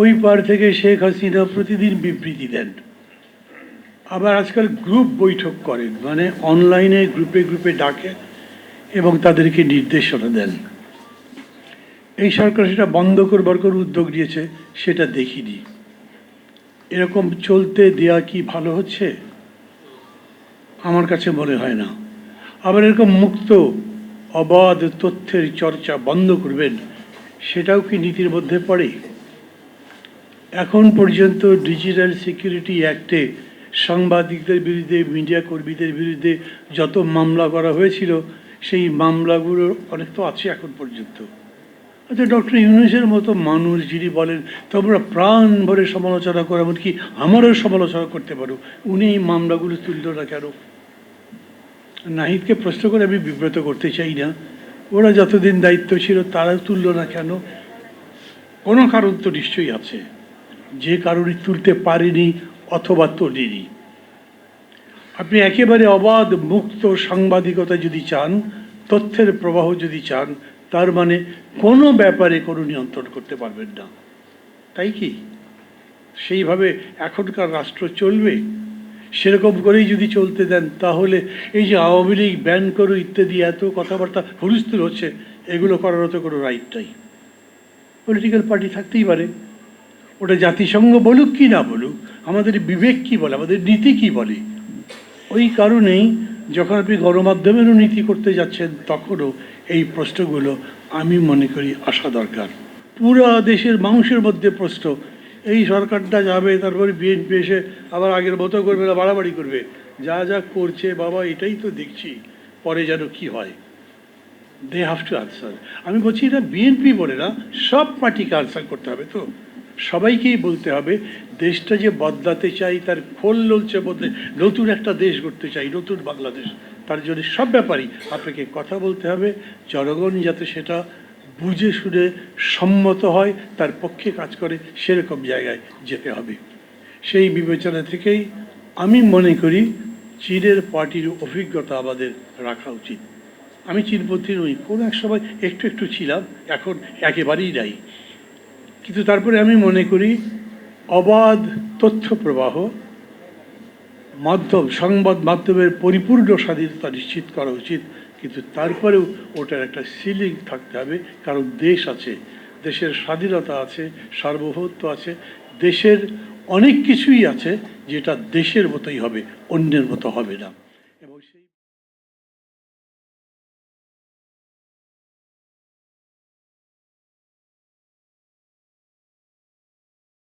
ওই পার থেকে শেখ হাসিনা প্রতিদিন বিবৃতি দেন। আবার আজকাল গ্রুপ বৈঠক করেন মানে অনলাইনে গ্রুপে গ্রুপে ডাকে এবং তাদেরকে নির্দেশনা দেন। এই সরকার সেটা বন্ধ করবার কোনো উদ্যোগ নিয়েছে, সেটা দেখিনি। এরকম চলতে দেয়া কি ভালো হচ্ছে? আমার কাছে মনে হয় না। আবার এরকম মুক্ত, অবাধ তথ্যের চর্চা বন্ধ করবেন, সেটাও কি নীতির মধ্যে পড়ে? এখন পর্যন্ত ডিজিটাল সিকিউরিটি অ্যাক্টে সাংবাদিকদের বিরুদ্ধে, মিডিয়া কর্মীদের বিরুদ্ধে যত মামলা করা হয়েছিল, সেই মামলাগুলোর অনেক তো আছে এখন পর্যন্ত। আচ্ছা ডক্টর ইউনুসের মতো মানুষ যিনি বলেন, তোমরা প্রাণ ভরে সমালোচনা করো, এমনকি আমারও সমালোচনা করতে পারো। উনি এই মামলাগুলো তুলল না কেন? নাহিদকে প্রশ্ন করে আমি বিব্রত করতে চাই না। ওরা যতদিন দায়িত্ব ছিল তারা তুলল না কেন? কোনো কারণ তো নিশ্চয়ই আছে। যে কারণে তুলতে পারেনি অথবা তোলেনি। আপনি একেবারে অবাধ মুক্ত সাংবাদিকতা যদি চান, তথ্যের প্রবাহ যদি চান, তার মানে কোনো ব্যাপারে কোনো নিয়ন্ত্রণ করতে পারবেন না। তাই কি? সেইভাবে এখনকার রাষ্ট্র চলবে? সেরকম করেই যদি চলতে দেন, তাহলে এই যে আওয়ামী লীগ, ব্যান করো ইত্যাদি এত কথাবার্তা হুলস্থুল হচ্ছে, এগুলো করারও তো কোনো রাইট নাই। পলিটিক্যাল পার্টি থাকতেই পারে। ওটা জাতিসংঘ বলুক কি না বলুক, আমাদের বিবেক কি বলে, আমাদের নীতি কি বলে? ওই কারণেই যখন আপনি গণমাধ্যমেরও নীতি করতে যাচ্ছেন, তখনও এই প্রশ্নগুলো আমি মনে করি আসা দরকার। পুরা দেশের মানুষের মধ্যে প্রশ্ন, এই সরকারটা যাবে, তারপরে বিএনপি এসে আবার আগের মতো করবে না, বাড়াবাড়ি করবে। যা যা করছে বাবা, এটাই তো দেখছি, পরে যেন কি হয়। দে হ্যাভ টু আনসার আমি বলছি এটা বিএনপি বলে না, সব পার্টিকে আনসার করতে হবে তো। সবাইকেই বলতে হবে, দেশটা যে বদলাতে চাই, তার খোল ললচে বদলে নতুন একটা দেশ গড়তে চাই, নতুন বাংলাদেশ। তার জন্য সব ব্যাপারই আপনাকে কথা বলতে হবে, জনগণ যাতে সেটা বুঝে শুনে সম্মত হয়, তার পক্ষে কাজ করে, সেরকম জায়গায় যেতে হবে। সেই বিবেচনা থেকেই আমি মনে করি চীনের পার্টির অভিজ্ঞতা আমাদের রাখা উচিত। আমি চীনপন্থী নই, কোনো এক সময় একটু একটু ছিলাম, এখন একেবারেই নাই। কিন্তু তারপরে আমি মনে করি অবাধ তথ্য প্রবাহ মাধ্যম, সংবাদ মাধ্যমের পরিপূর্ণ স্বাধীনতা নিশ্চিত করা উচিত, কিন্তু তারপরেও ওটার একটা সিলিং থাকতে হবে, কারণ দেশ আছে, দেশের স্বাধীনতা আছে, সার্বভৌমত্ব আছে, দেশের অনেক কিছুই আছে যেটা দেশের মতোই হবে, অন্যের মতো হবে না।